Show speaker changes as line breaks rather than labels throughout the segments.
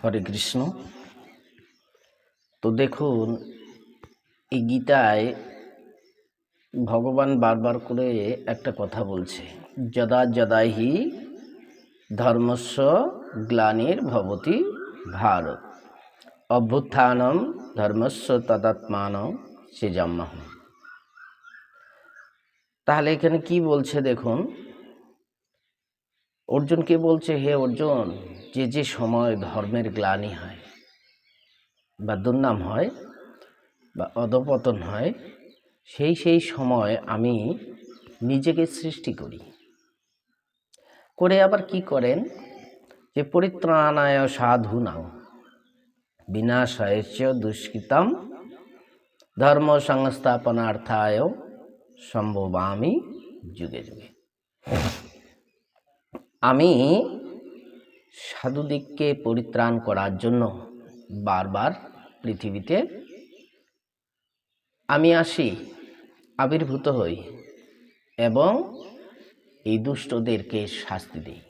হরে কৃষ্ণ। তো দেখুন, এই গীতায় ভগবান বারবার করে একটা কথা বলছে, যদা যদা হি ধর্মস্ব গ্লানির ভবতি ভারত, অভ্যুত্থানম ধর্মস্ব তদাত্মানম সে জন্মাহ তাহলে এখানে কি বলছে দেখুন অর্জুনকে বলছে, হে অর্জুন, যে যে সময় ধর্মের গ্লানি হয় বা দুর্নাম হয় বা অধপতন হয়, সেই সেই সময় আমি নিজেকে সৃষ্টি করি। করে আবার কি করেন? যে পরিত্রাণায় সাধু নাও বিনাশায় দুষ্কৃতম, ধর্ম সংস্থাপনার্থায় সম্ভবামি যুগে যুগে। আমি সাধুদিককে পরিত্রাণ করার জন্য বারবার পৃথিবীতে আমি আসি, আবির্ভূত হই এবং এই দুষ্টদেরকে শাস্তি দিই।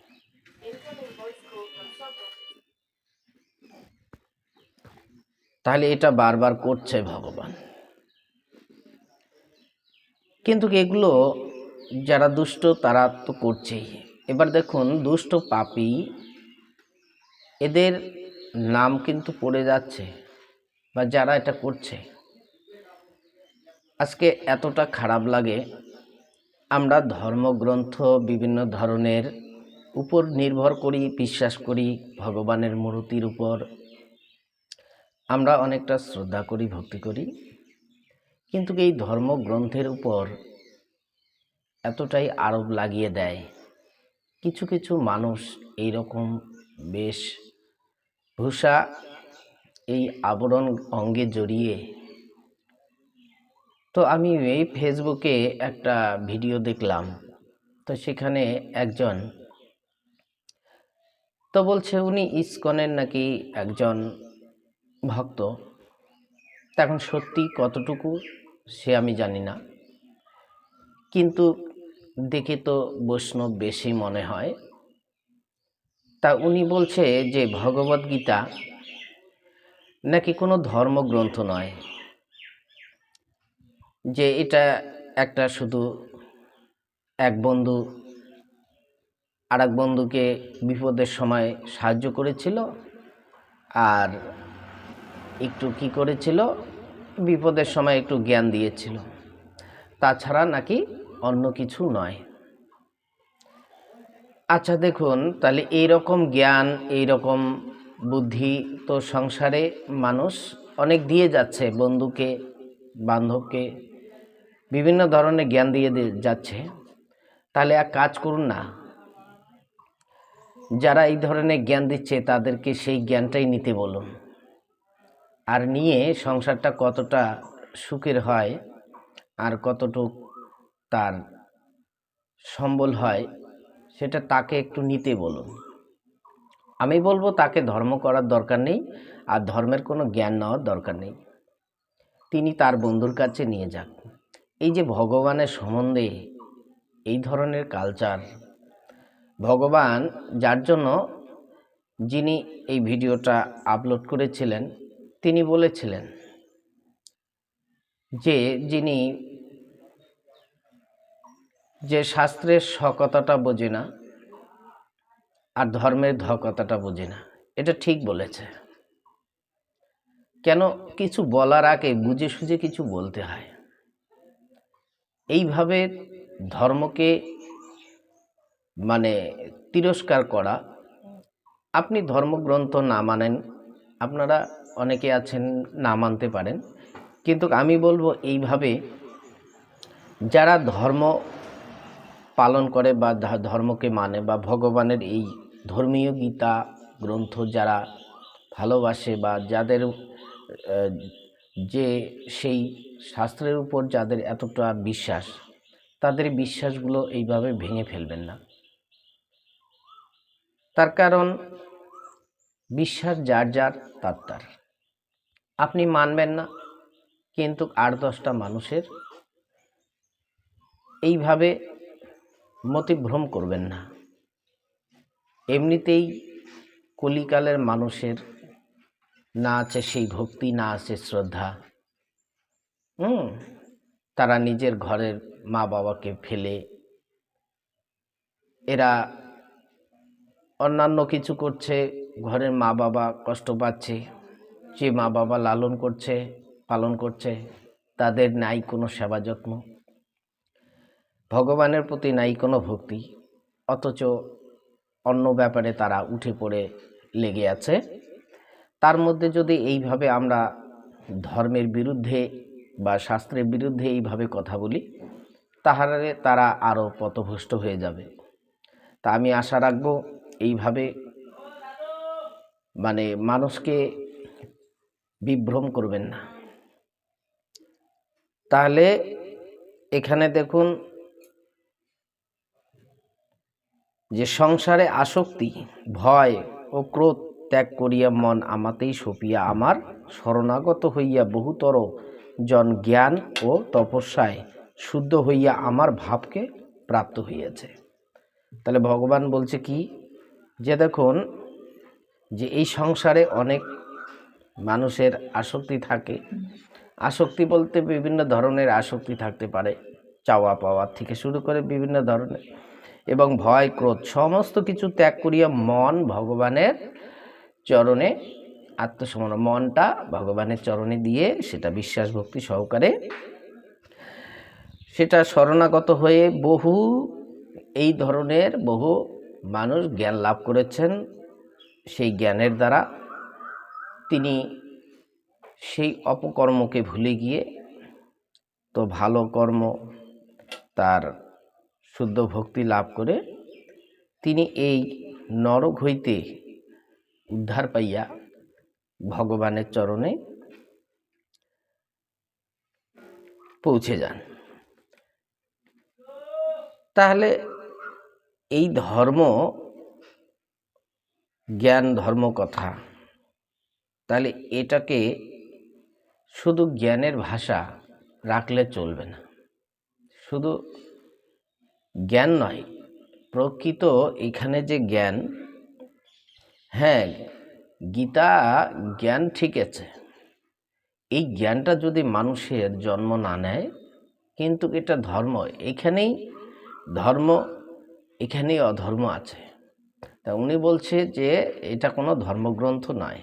তাহলে এটা বারবার করছে ভগবান। কিন্তু এগুলো যারা দুষ্ট তারা তো করছেই। এবার দেখুন, দুষ্ট পাপি, এদের নাম কিন্তু পড়ে যাচ্ছে বা যারা এটা করছে। আজকে এতটা খারাপ লাগে, আমরা ধর্মগ্রন্থ বিভিন্ন ধরনের উপর নির্ভর করি, বিশ্বাস করি ভগবানের মূর্তির উপর। আমরা অনেকটা শ্রদ্ধা করি, ভক্তি করি। কিন্তু এই ধর্মগ্রন্থের উপর এতটাই আরোপ লাগিয়ে দেয় কিছু কিছু মানুষ এই রকম বেশ ভূষা এই আবরণ অঙ্গে জড়িয়ে। তো আমি এই ফেসবুকে একটা ভিডিও দেখলাম। তো সেখানে একজন, তো বলছে উনি ইসকনের নাকি একজন ভক্ত। এখন সত্যি কতটুকু সে আমি জানি না। কিন্তু দেখে তো বৈষ্ণব বেশি মনে হয়। তা উনি বলছে যে ভগবদ গীতা নাকি কোনো ধর্মগ্রন্থ নয়, যে এটা একটা শুধু এক বন্ধু আর এক বন্ধুকে বিপদের সময় সাহায্য করেছিল আর একটু কি করেছিল? বিপদের সময় একটু জ্ঞান দিয়েছিল। তাছাড়া নাকি অন্য কিছু নয়। আচ্ছা দেখুন, তাহলে এই রকম জ্ঞান এই রকম বুদ্ধি তো সংসারে মানুষ অনেক দিয়ে যাচ্ছে, বন্ধুকে, বান্ধবকে, বিভিন্ন ধরনের জ্ঞান দিয়ে যাচ্ছে। তাহলে এক কাজ করুন না, যারা এই ধরনের জ্ঞান দিচ্ছে, তাদেরকে সেই জ্ঞানটাই নিতে বলুন। আর নিয়ে সংসারটা কতটা সুখের হয়, আর কতটুক তার সম্বল হয়, সেটা তাকে একটু নিতে বলুন। আমি বলব তাকে ধর্ম করার দরকার নেই, আর ধর্মের কোনো জ্ঞান নেওয়ার দরকার নেই। তিনি তার বন্ধুর কাছে নিয়ে যাক। এই যে ভগবানের সম্বন্ধে এই ধরনের কালচার ভগবান যার জন্য যিনি এই ভিডিওটা আপলোড করেছিলেন, তিনি বলেছিলেন যে যিনি যে শাস্ত্রের সকতাটা বোঝে না আর ধর্মের ধকতাটা বোঝে না। এটা ঠিক বলেছে। কেন কিছু বলার আগে বুঝে সুঝে কিছু বলতে হয়। এইভাবে ধর্মকে মানে তিরস্কার করা। আপনি ধর্মগ্রন্থ না মানেন, আপনারা অনেকে আছেন না মানতে পারেন। কিন্তু আমি বলব এইভাবে যারা ধর্ম পালন করে বা ধর্মকে মানে বা ভগবানের এই ধর্মীয় গীতা গ্রন্থ যারা ভালোবাসে বা যাদের যে সেই শাস্ত্রের উপর যাদের এতটা বিশ্বাস, তাদের বিশ্বাসগুলো এইভাবে ভেঙে ফেলবেন না। তার কারণ বিশ্বাস যার যার, তার তার। আপনি মানবেন না, কিন্তু আট দশটা মানুষের এইভাবে মতিভ্রম করবেন না। এমনিতেই কলিকালের মানুষের না আছে সেই ভক্তি, না আছে শ্রদ্ধা। হুম, তারা নিজের ঘরের মা বাবাকে ফেলে, এরা অন্যান্য কিছু করছে, ঘরের মা বাবা কষ্ট পাচ্ছে, যে মা বাবা লালন করছে, পালন করছে, তাদের নাই কোনো সেবা যত্ন। ভগবানের প্রতি নাই কোনো ভক্তি, অথচ অন্য ব্যাপারে তারা উঠে পড়ে লেগে আছে। তার মধ্যে যদি এইভাবে আমরা ধর্মের বিরুদ্ধে বা শাস্ত্রের বিরুদ্ধে এইভাবে কথা বলি তাহলে তারা আরও পথভ্রষ্ট হয়ে যাবে। তা আমি আশা রাখব এইভাবে মানে মানুষকে বিভ্রম করবেন না। তাহলে এখানে দেখুন যে সংসারে আসক্তি, ভয় ও ক্রোধ ত্যাগ করিয়া মন আমাতেই সপিয়া আমার শরণাগত হইয়া বহুতর জন জ্ঞান ও তপস্যায় শুদ্ধ হইয়া আমার ভাবকে প্রাপ্ত হইয়াছে। তাহলে ভগবান বলছে কি? যে দেখুন, যে এই সংসারে অনেক মানুষের আসক্তি থাকে। আসক্তি বলতে বিভিন্ন ধরনের আসক্তি থাকতে পারে চাওয়া পাওয়া থেকে শুরু করে বিভিন্ন ধরনের। এবং ভয়, ক্রোধ সমস্ত কিছু ত্যাগ করিয়া মন ভগবানের চরণে আত্মসমর্পণ, মনটা ভগবানের চরণে দিয়ে সেটা বিশ্বাস ভক্তি সহকারে সেটা শরণাগত হয়ে বহু এই ধরনের বহু মানুষ জ্ঞান লাভ করেছেন। সেই জ্ঞানের দ্বারা তিনি সেই অপকর্মকে ভুলে গিয়ে তো ভালো কর্ম তার শুদ্ধ ভক্তি লাভ করে তিনি এই নরক হইতে উদ্ধার পাইয়া ভগবানের চরণে পৌঁছে যান। তাহলে এই ধর্ম জ্ঞান ধর্ম কথা, তাহলে এটাকে শুধু জ্ঞানের ভাষা রাখলে চলবে না। শুধু জ্ঞান নয়। প্রকৃত এখানে যে জ্ঞান হ্যাঁ গীতা জ্ঞান ঠিক আছে। এই জ্ঞানটা যদি মানুষের জন্ম না নেয়, কিন্তু এটা ধর্ম। এখানেই ধর্ম, এখানেই অধর্ম আছে। তা উনি বলছে যে এটা কোনো ধর্মগ্রন্থ নয়।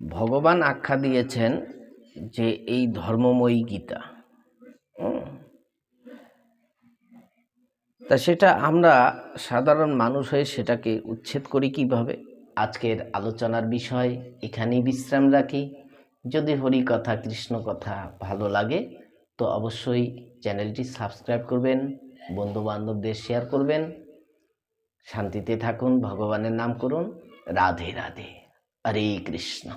ভগবান আখ্যা দিয়েছেন যে এই ধর্মময়ী গীতা হুম। তা সেটা আমরা সাধারণ মানুষ হয়ে সেটাকে উচ্ছেদ করি কীভাবে? আজকের আলোচনার বিষয় এখানেই বিশ্রাম রাখি। যদি হরি কথা কৃষ্ণ কথা ভালো লাগে, তো অবশ্যই চ্যানেলটি সাবস্ক্রাইব করবেন বন্ধু বান্ধবদের শেয়ার করবেন। শান্তিতে থাকুন, ভগবানের নাম করুন। রাধে রাধে। হরে কৃষ্ণ।